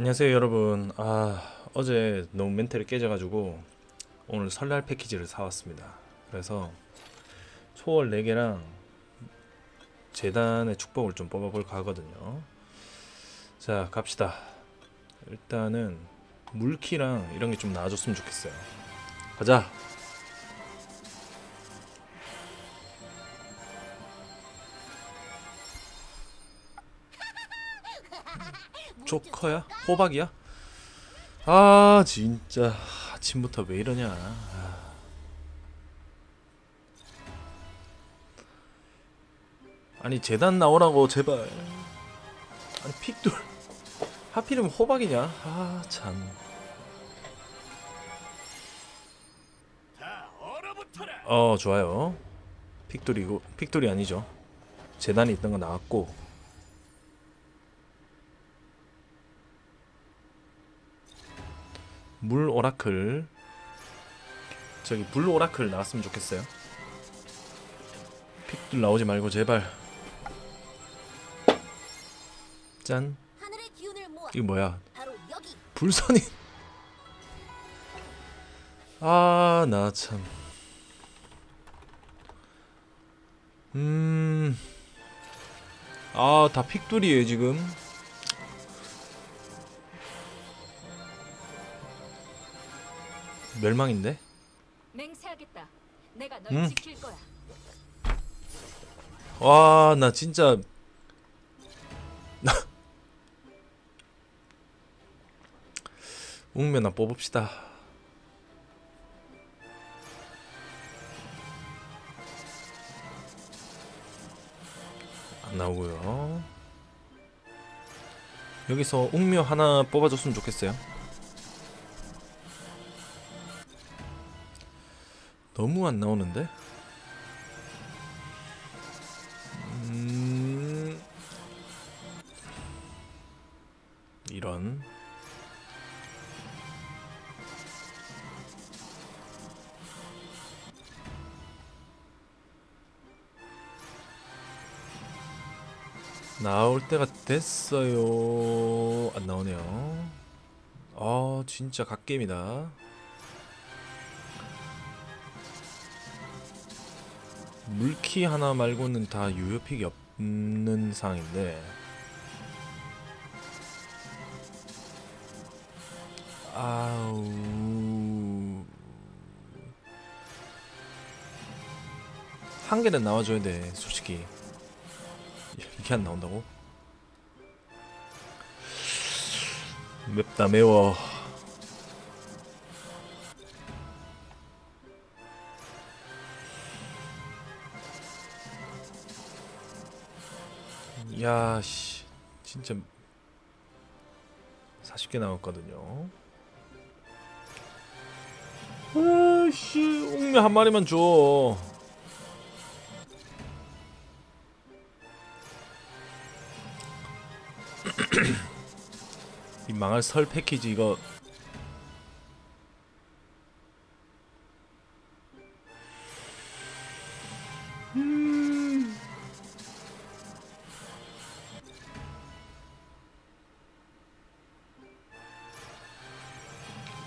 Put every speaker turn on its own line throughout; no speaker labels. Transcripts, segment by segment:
안녕하세요 여러분. 아 어제 너무 멘탈이 깨져가지고 오늘 설날 패키지를 사왔습니다. 그래서 초월 4개랑 재단의 축복을 좀 뽑아볼까 하거든요. 자 갑시다. 일단은 물키랑 이런 게 좀 나와줬으면 좋겠어요. 가자 조커야? 호박이야? 아 진짜 아침부터 왜 이러냐 아. 아니 재단 나오라고 제발 아니 픽돌 하필이면 호박이냐 아참.
어
좋아요 픽돌이고 픽돌이 아니죠 재단이 있던 거 나왔고 물 오라클. 저기 불 오라클 나왔으면 좋겠어요. 픽돌 나오지 말고 제발. 짠. 이거 뭐야? 불선이. 아 나 참. 음. 아, 다 픽돌이에요, 지금. 멸망인데?
맹세하겠다. 내가 널
음.
지킬 거야.
와, 나 진짜 나 웅면아 뽑읍시다. 안 나오고요. 여기서 웅묘 하나 뽑아줬으면 좋겠어요. 너무 안 나오는데? 음... 이런. 나올 때가 됐어요. 안 나오네요. 아 진짜 갓게임이다 물키 하나 말고는 다 유효픽이 없는 상인데. 아우. 한 개는 나와줘야 돼 솔직히. 이게 안 나온다고? 맵다 매워 야, 씨. 진짜 40개 나왔거든요. 아, 씨. 옥매 한 마리만 줘. 이 망할 설 패키지 이거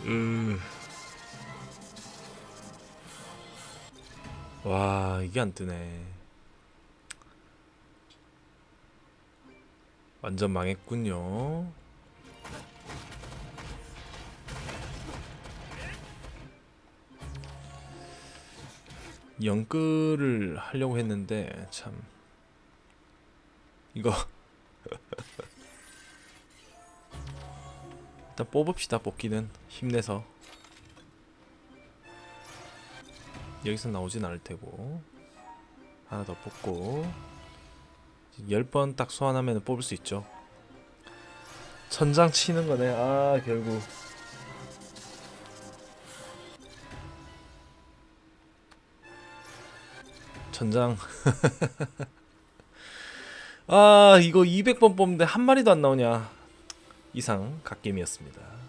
으. 와 이게 안 뜨네. 완전 망했군요. 연끌을 하려고 했는데 참 이거 일단 뽑읍시다 뽑기는. 힘내서. 여기서 나오진 않을 테고. 하나 더 뽑고. 10번 딱 소환하면 뽑을 수 있죠. 천장 치는 거네. 아 결국. 천장. 아 이거 200번 뽑는데 한 마리도 안 나오냐 이상 갓겜이었습니다